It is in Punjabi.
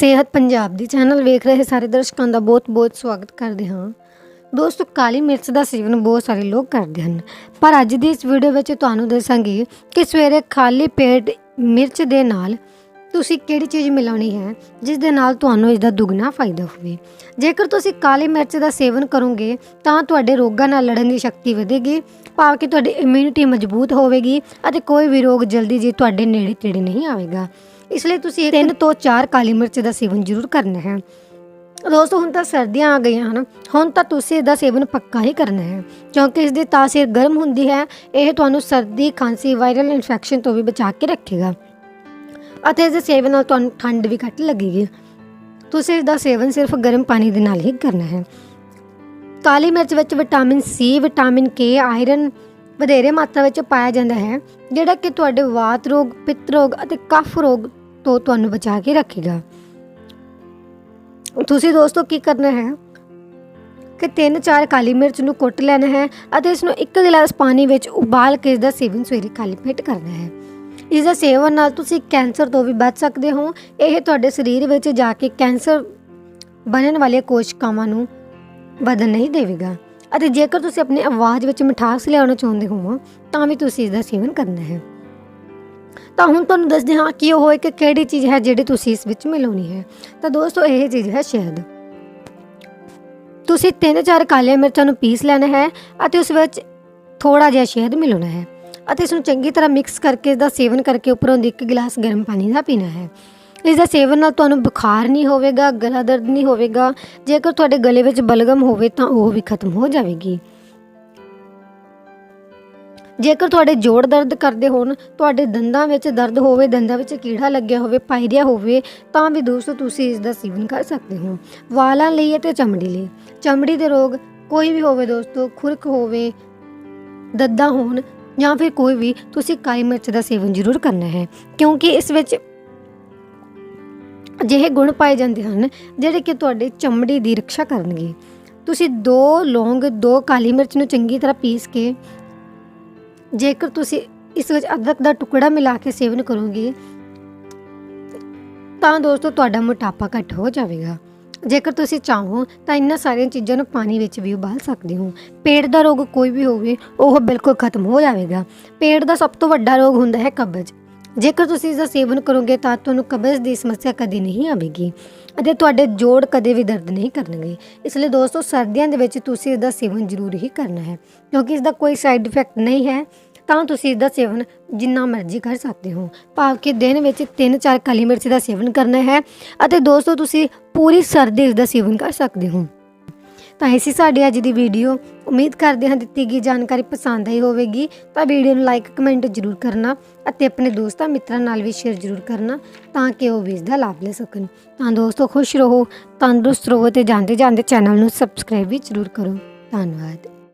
ਸਿਹਤ ਪੰਜਾਬ ਦੀ ਚੈਨਲ ਵੇਖ ਰਹੇ ਸਾਰੇ ਦਰਸ਼ਕਾਂ ਦਾ ਬਹੁਤ-ਬਹੁਤ ਸਵਾਗਤ ਕਰਦੇ ਹਾਂ। ਦੋਸਤੋ, ਕਾਲੀ ਮਿਰਚ ਦਾ ਸੇਵਨ ਬਹੁਤ ਸਾਰੇ ਲੋਕ ਕਰਦੇ ਹਨ। ਪਰ ਅੱਜ ਦੀ ਇਸ ਵੀਡੀਓ ਵਿੱਚ ਤੁਹਾਨੂੰ ਦੱਸਾਂਗੇ ਕਿ ਸਵੇਰੇ ਖਾਲੀ ਪੇਟ ਮਿਰਚ ਦੇ ਨਾਲ ਤੁਸੀਂ ਕਿਹੜੀ ਚੀਜ਼ ਮਿਲਾਉਣੀ ਹੈ, ਜਿਸ ਦੇ ਨਾਲ ਤੁਹਾਨੂੰ ਇਸ ਦਾ ਦੁੱਗਣਾ ਫਾਇਦਾ ਹੋਵੇ। ਜੇਕਰ ਤੁਸੀਂ ਕਾਲੀ ਮਿਰਚ ਦਾ ਸੇਵਨ ਕਰੋਗੇ, ਤਾਂ ਤੁਹਾਡੇ ਰੋਗਾਂ ਨਾਲ ਲੜਨ ਦੀ ਸ਼ਕਤੀ ਵਧੇਗੀ, ਭਾਵ ਕਿ ਤੁਹਾਡੀ ਇਮਿਊਨਿਟੀ ਮਜ਼ਬੂਤ ਹੋਵੇਗੀ ਅਤੇ ਕੋਈ ਵੀ ਰੋਗ ਜਲਦੀ ਜੀ ਤੁਹਾਡੇ ਨੇੜੇ ਤੇੜੇ ਨਹੀਂ ਆਵੇਗਾ। ਇਸ ਲਈ ਤੁਸੀਂ ਤਿੰਨ ਤੋਂ ਚਾਰ ਕਾਲੀ ਮਿਰਚ ਦਾ ਸੇਵਨ ਜ਼ਰੂਰ ਕਰਨਾ ਹੈ। ਦੋਸਤੋ ਹੁਣ ਤਾਂ ਸਰਦੀਆਂ ਆ ਗਈਆਂ ਹਨ। ਹੁਣ ਤਾਂ ਤੁਸੀਂ ਇਸ ਦਾ ਸੇਵਨ ਪੱਕਾ ਹੀ ਕਰਨਾ ਹੈ। ਕਿਉਂਕਿ ਇਸ ਦੀ ਤਾਸੀਰ ਗਰਮ ਹੁੰਦੀ ਹੈ ਇਹ ਤੁਹਾਨੂੰ ਸਰਦੀ ਖਾਂਸੀ ਵਾਇਰਲ ਇਨਫੈਕਸ਼ਨ ਤੋਂ ਵੀ ਬਚਾ ਕੇ ਰੱਖੇਗਾ। ਅਤੇ ਇਸ ਦੇ ਸੇਵਨ ਨਾਲ ਤੁਹਾਨੂੰ ਠੰਡ ਵੀ ਘੱਟ ਲੱਗੇਗੀ। ਤੁਸੀਂ ਇਸ ਦਾ ਸੇਵਨ ਸਿਰਫ ਗਰਮ ਪਾਣੀ ਦੇ ਨਾਲ ਹੀ ਕਰਨਾ ਹੈ। ਕਾਲੀ ਮਿਰਚ ਵਿੱਚ vitamin C vitamin K iron ਵਧੇਰੇ ਮਾਤਰਾ ਵਿੱਚ ਪਾਇਆ ਜਾਂਦਾ ਹੈ ਜਿਹੜਾ ਕਿ ਤੁਹਾਡੇ ਵਾਤ ਰੋਗ ਪਿੱਤ ਰੋਗ ਅਤੇ ਕਫ ਰੋਗ ਤੋਂ ਤੁਹਾਨੂੰ ਬਚਾ ਕੇ ਰੱਖੇਗਾ। ਤੁਸੀਂ ਦੋਸਤੋ ਕੀ ਕਰਨਾ ਹੈ? ਕਿ ਤਿੰਨ ਚਾਰ ਕਾਲੀ ਮਿਰਚ ਨੂੰ ਕੁੱਟ ਲੈਣਾ ਹੈ ਅਤੇ ਇਸ ਨੂੰ ਇੱਕ ਗਲਾਸ ਪਾਣੀ ਵਿੱਚ ਉਬਾਲ ਕੇ ਇਸ ਦਾ ਸੇਵਨ ਸਵੇਰੇ ਖਾਲੀ ਪੇਟ ਕਰਨਾ ਹੈ। ਇਸ ਦਾ ਸੇਵਨ ਨਾਲ ਤੁਸੀਂ ਕੈਂਸਰ ਤੋਂ ਵੀ ਬਚ ਸਕਦੇ ਹੋ। ਇਹ ਤੁਹਾਡੇ ਸਰੀਰ ਵਿੱਚ ਜਾ ਕੇ ਕੈਂਸਰ ਬਣਨ ਵਾਲੀਆਂ ਕੋਸ਼ਿਕਾਵਾਂ ਨੂੰ ਵਧਣ ਨਹੀਂ ਦੇਵੇਗਾ। ਅਤੇ ਜੇਕਰ ਤੁਸੀਂ ਆਪਣੀ ਆਵਾਜ਼ ਵਿੱਚ ਮਿਠਾਸ ਲਿਆਉਣਾ ਚਾਹੁੰਦੇ ਹੋ ਤਾਂ ਵੀ ਤੁਸੀਂ ਇਸ ਦਾ ਸੇਵਨ ਕਰਨਾ ਹੈ। ਤਾਂ ਹੁਣ ਤੁਹਾਨੂੰ ਦੱਸਦੇ ਹਾਂ ਕਿ ਉਹ ਇੱਕ ਕਿਹੜੀ ਚੀਜ਼ ਹੈ ਜਿਹੜੀ ਤੁਸੀਂ ਇਸ ਵਿੱਚ ਮਿਲਾਉਣੀ ਹੈ। ਤਾਂ ਦੋਸਤੋ, ਇਹ ਚੀਜ਼ ਹੈ ਸ਼ਹਿਦ। ਤੁਸੀਂ ਤਿੰਨ ਚਾਰ ਕਾਲੀਆਂ ਮਿਰਚਾਂ ਨੂੰ ਪੀਸ ਲੈਣਾ ਹੈ ਅਤੇ ਉਸ ਵਿੱਚ ਥੋੜਾ ਜਿਹਾ ਸ਼ਹਿਦ ਮਿਲਾਉਣਾ ਹੈ ਅਤੇ ਇਸ ਨੂੰ ਚੰਗੀ ਤਰ੍ਹਾਂ ਮਿਕਸ ਕਰਕੇ ਇਸ ਦਾ ਸੇਵਨ ਕਰਕੇ ਉੱਪਰੋਂ ਦੀ ਇੱਕ ਗਲਾਸ ਗਰਮ ਪਾਣੀ ਦਾ ਪੀਣਾ ਹੈ। ਇਸ ਦਾ ਸੇਵਨ ਨਾਲ ਤੁਹਾਨੂੰ ਬੁਖਾਰ ਨਹੀਂ ਹੋਵੇਗਾ, ਗਲਾ ਦਰਦ ਨਹੀਂ ਹੋਵੇਗਾ। ਜੇਕਰ ਤੁਹਾਡੇ ਗਲੇ ਵਿੱਚ ਬਲਗਮ ਹੋਵੇ ਤਾਂ ਉਹ ਵੀ ਖਤਮ ਹੋ ਜਾਵੇਗੀ। ਜੇਕਰ ਤੁਹਾਡੇ ਜੋੜ ਦਰਦ ਕਰਦੇ ਹੋਣ, ਤੁਹਾਡੇ ਦੰਦਾਂ ਵਿੱਚ ਦਰਦ ਹੋਵੇ, ਦੰਦਾਂ ਵਿੱਚ ਕੀੜਾ ਲੱਗਿਆ ਹੋਵੇ, ਪਾਇਰਿਆ ਹੋਵੇ, ਤਾਂ ਵੀ ਦੋਸਤੋ ਤੁਸੀਂ ਇਸ ਦਾ ਸੇਵਨ ਕਰ ਸਕਦੇ ਹੋ। ਵਾਲਾਂ ਲਈ ਅਤੇ ਚਮੜੀ ਲਈ। ਚਮੜੀ ਦੇ ਰੋਗ ਕੋਈ ਵੀ ਹੋਵੇ ਦੋਸਤੋ, ਖੁਰਕ ਹੋਵੇ, ਦੱਦਾ ਹੋਣ ਜਾਂ ਫਿਰ ਕੋਈ ਵੀ, ਤੁਸੀਂ ਕਾਲੀ ਮਿਰਚ ਦਾ ਸੇਵਨ ਜ਼ਰੂਰ ਕਰਨਾ ਹੈ। ਕਿਉਂਕਿ ਇਸ ਵਿੱਚ ਅਜਿਹੇ ਗੁਣ ਪਾਏ ਜਾਂਦੇ ਹਨ, ਜਿਹੜੇ ਕਿ ਤੁਹਾਡੇ ਚਮੜੀ ਦੀ ਰੱਖਿਆ ਕਰਨਗੇ। ਤੁਸੀਂ ਦੋ ਲੌਂਗ, ਦੋ ਕਾਲੀ ਮਿਰਚ ਨੂੰ ਚੰਗੀ ਤਰ੍ਹਾਂ ਪੀਸ ਕੇ ਜੇਕਰ ਤੁਸੀਂ ਇਸ ਵਿੱਚ ਅਦਰਕ ਦਾ ਟੁਕੜਾ ਮਿਲਾ ਕੇ ਸੇਵਨ ਕਰੋਗੇ, ਤਾਂ ਦੋਸਤੋ ਤੁਹਾਡਾ ਮੋਟਾਪਾ ਘੱਟ ਹੋ ਜਾਵੇਗਾ। ਜੇਕਰ ਤੁਸੀਂ ਚਾਹੋ ਤਾਂ ਇਹਨਾਂ ਸਾਰੀਆਂ ਚੀਜ਼ਾਂ ਨੂੰ ਪਾਣੀ ਵਿੱਚ ਵੀ ਉਬਾਲ ਸਕਦੇ ਹੋ। ਪੇਟ ਦਾ ਰੋਗ ਕੋਈ ਵੀ ਹੋਵੇ, ਉਹ ਬਿਲਕੁਲ ਖਤਮ ਹੋ ਜਾਵੇਗਾ। ਪੇਟ ਦਾ ਸਭ ਤੋਂ ਵੱਡਾ ਰੋਗ ਹੁੰਦਾ ਹੈ ਕਬਜ਼। ਜੇਕਰ ਤੁਸੀਂ ਇਸ ਦਾ ਸੇਵਨ ਕਰੋਗੇ ਤਾਂ ਤੁਹਾਨੂੰ ਕਬਜ਼ ਦੀ ਸਮੱਸਿਆ ਕਦੇ ਨਹੀਂ ਆਵੇਗੀ ਅਤੇ ਤੁਹਾਡੇ ਜੋੜ ਕਦੇ ਵੀ ਦਰਦ ਨਹੀਂ ਕਰਨਗੇ। ਇਸ ਲਈ ਦੋਸਤੋ, ਸਰਦੀਆਂ ਦੇ ਵਿੱਚ ਤੁਸੀਂ ਇਸ ਦਾ ਸੇਵਨ ਜ਼ਰੂਰ ਹੀ ਕਰਨਾ ਹੈ। ਕਿਉਂਕਿ ਇਸ ਦਾ ਕੋਈ ਸਾਈਡ ਇਫੈਕਟ ਨਹੀਂ ਹੈ, ਤਾਂ ਤੁਸੀਂ ਇਸ ਦਾ ਸੇਵਨ ਜਿੰਨਾ ਮਰਜ਼ੀ ਕਰ ਸਕਦੇ ਹੋ। ਭਾਵ ਕਿ ਦਿਨ ਵਿੱਚ 3-4 ਕਾਲੀ ਮਿਰਚ ਦਾ ਸੇਵਨ ਕਰਨਾ ਹੈ ਅਤੇ ਦੋਸਤੋ, ਤੁਸੀਂ ਪੂਰੀ ਸਰਦੀ ਇਸ ਦਾ ਸੇਵਨ ਕਰ ਸਕਦੇ ਹੋ। ਤਾਂ ਇਸੀ ਸਾਡੀ ਅੱਜ ਦੀ ਵੀਡੀਓ ਉਮੀਦ ਕਰਦੇ ਹਾਂ ਦਿੱਤੀ ਗਈ ਜਾਣਕਾਰੀ ਪਸੰਦ ਆਈ ਹੋਵੇਗੀ, ਤਾਂ ਵੀਡੀਓ ਨੂੰ ਲਾਈਕ ਕਮੈਂਟ ਜ਼ਰੂਰ ਕਰਨਾ ਅਤੇ ਆਪਣੇ ਦੋਸਤਾਂ ਮਿੱਤਰਾਂ ਨਾਲ ਵੀ ਸ਼ੇਅਰ ਜ਼ਰੂਰ ਕਰਨਾ ਤਾਂ ਕਿ ਉਹ ਵੀ ਇਸ ਦਾ ਲਾਭ ਲੈ ਸਕਣ। ਤਾਂ ਦੋਸਤੋ, ਖੁਸ਼ ਰਹੋ, ਤੰਦਰੁਸਤ ਰਹੋ ਤੇ ਜਾਂਦੇ ਜਾਂਦੇ ਚੈਨਲ ਨੂੰ ਸਬਸਕ੍ਰਾਈਬ ਵੀ ਜ਼ਰੂਰ ਕਰੋ। ਧੰਨਵਾਦ।